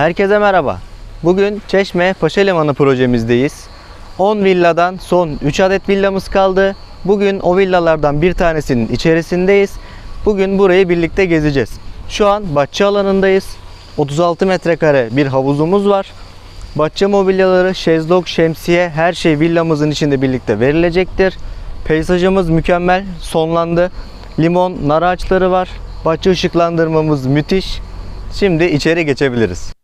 Herkese merhaba. Bugün Çeşme Paşa Limanı projemizdeyiz. 10 villadan son 3 adet villamız kaldı. Bugün o villalardan bir tanesinin içerisindeyiz. Bugün burayı birlikte gezeceğiz. Şu an bahçe alanındayız. 36 metrekare bir havuzumuz var. Bahçe mobilyaları, şezlong, şemsiye her şey villamızın içinde birlikte verilecektir. Peyzajımız mükemmel, sonlandı. Limon, nar ağaçları var. Bahçe ışıklandırmamız müthiş. Şimdi içeri geçebiliriz.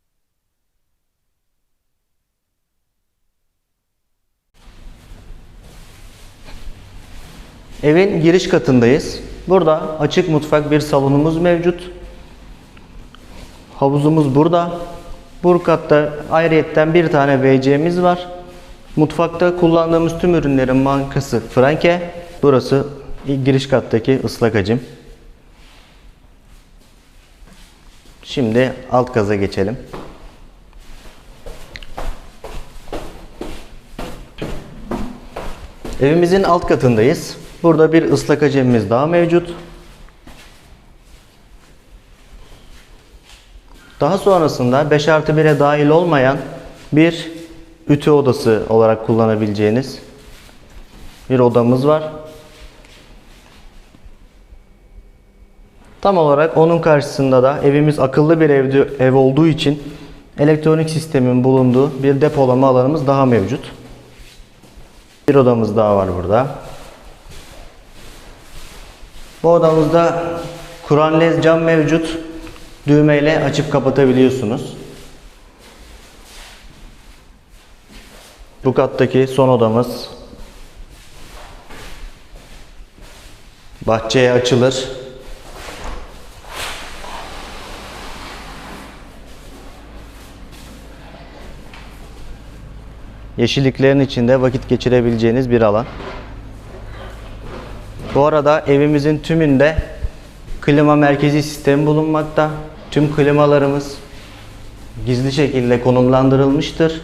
Evin giriş katındayız. Burada açık mutfak bir salonumuz mevcut. Havuzumuz burada. Bu katta ayrıyetten bir tane WC'miz var. Mutfakta kullandığımız tüm ürünlerin markası Franke. Burası giriş kattaki ıslak hacim. Şimdi alt kaza geçelim. Evimizin alt katındayız. Burada bir ıslak hacimimiz daha mevcut. Daha sonrasında 5 artı 1'e dahil olmayan bir ütü odası olarak kullanabileceğiniz bir odamız var. Tam olarak onun karşısında da evimiz akıllı bir ev, ev olduğu için elektronik sistemin bulunduğu bir depolama alanımız daha mevcut. Bir odamız daha var burada. Bu odamızda Kur'an cam mevcut. Düğmeyle açıp kapatabiliyorsunuz. Bu kattaki son odamız. Bahçeye açılır. Yeşilliklerin içinde vakit geçirebileceğiniz bir alan. Bu arada evimizin tümünde klima merkezi sistemi bulunmakta. Tüm klimalarımız gizli şekilde konumlandırılmıştır.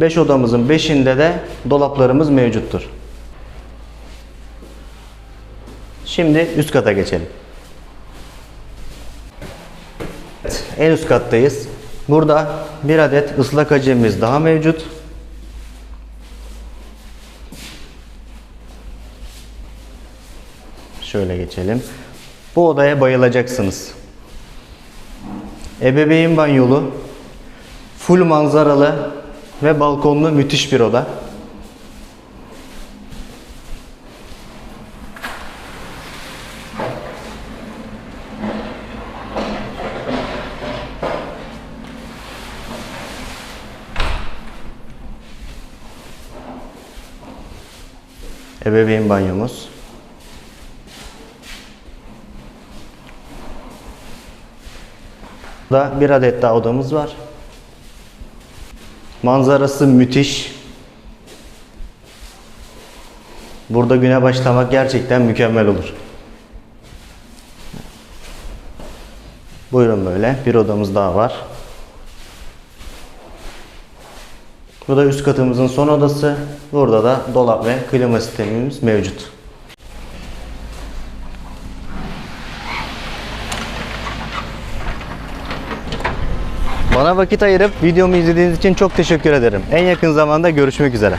5 odamızın 5'inde de dolaplarımız mevcuttur. Şimdi üst kata geçelim. Evet, en üst kattayız. Burada bir adet ıslak hacimimiz daha mevcut. Şöyle geçelim. Bu odaya bayılacaksınız. Ebeveyn banyolu, full manzaralı ve balkonlu müthiş bir oda. Ebeveyn banyomuz. Da bir adet daha odamız var. Manzarası müthiş. Burada güne başlamak gerçekten mükemmel olur. Buyurun böyle. Bir odamız daha var. Bu da üst katımızın son odası. Burada da dolap ve klima sistemimiz mevcut. Bana vakit ayırıp videomu izlediğiniz için çok teşekkür ederim. En yakın zamanda görüşmek üzere.